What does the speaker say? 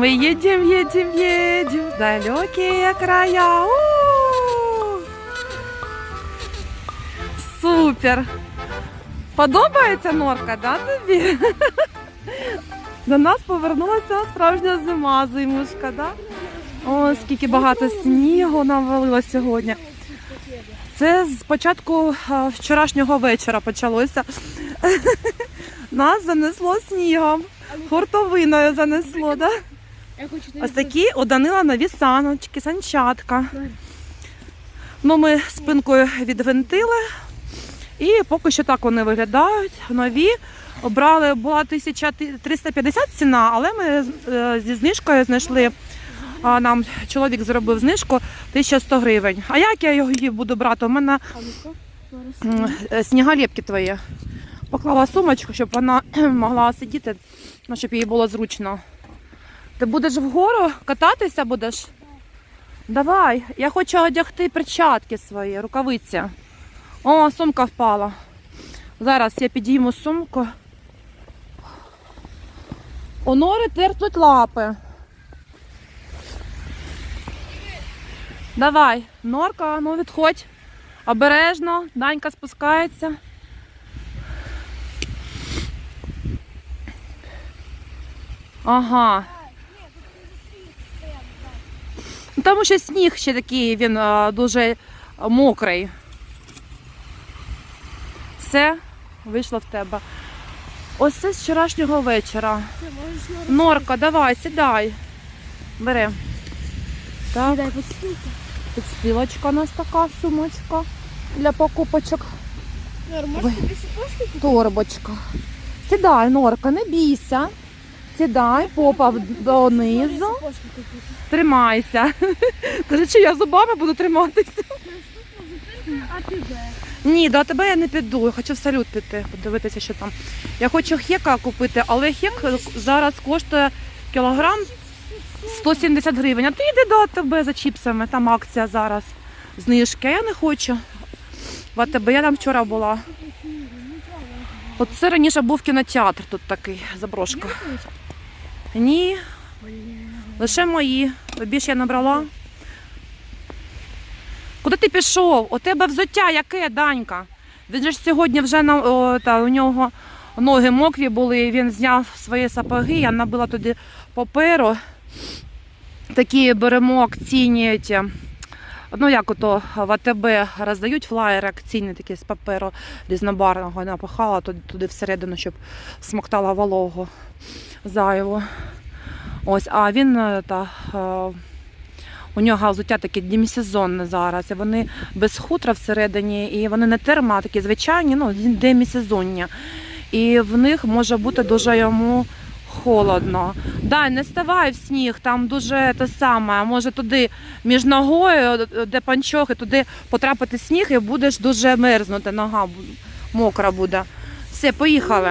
Мы едем, едем, едем в далекие края. У! Супер! Подобається норка, да, тобі? До нас повернулася справжня зима, зимушка, да? О, скільки багато снігу навалило сьогодні. Це з початку вчорашнього вечора почалося. Нас занесло снігом, хуртовиною занесло, да? Ось такі у Данила нові саночки, санчатка. Ну, ми спинкою відвинтили, і поки що так вони виглядають. Нові. Обрали, була 1350 ціна, але ми е, зі знижкою знайшли. А нам чоловік зробив знижку 1100 гривень. А як я її буду брати? У мене е, твої. Поклала сумочку, щоб вона могла сидіти, ну, щоб їй було зручно. Ти будеш вгору кататися будеш? Давай, я хочу одягти перчатки свої, рукавиці. О, сумка впала. Зараз я підійму сумку. У нори терпнуть лапи. Давай, норка, ну відходь. Обережно, Данька спускається. Ага. Тому що сніг ще такий, він дуже мокрий. Все, вийшло в тебе. Ось це з вчорашнього вечора. Норка, давай, сідай. Бери. Так, подстилку. у нас така сумочка для покупочок. Нор, Ой. может тебе сапожки Торбочка. Сідай, норка, не бійся. Сідай, попа донизу. Тримайся. Кажи, чи я зубами буду триматися. Тебе? Ні, до тебе я не піду. Я хочу в салют піти, подивитися, що там. Я хочу хека купити, але хек зараз коштує кілограм 170 гривень. А ти йди до АТБ за чіпсами, там акція зараз. Знижки, я не хочу. В АТБ я там вчора була. От це раніше був кінотеатр тут такий, заброшка. Ні, лише мої. Ж я набрала. Куди ти пішов? У тебе взуття яке, Данька? Він же ж сьогодні вже на, о, та, у нього ноги мокрі були, він зняв свої сапоги, я набила туди паперу. Такі беремо акційні ті, ну як ото в АТБ роздають флаєри акційні такі з паперу різнобарного. Я напихала туди, туди всередину, щоб смоктала вологу зайву. Ось, а він е, та, е, у нього взуття таке демісезонне зараз. І вони без хутра всередині, і вони не термо, а такі звичайні, ну, демісезонні. І в них може бути дуже йому холодно. Дай, не ставай в сніг, там дуже те саме. Може туди між ногою, де панчохи, туди потрапити сніг і будеш дуже мерзнути, нога мокра буде. Все, поїхали.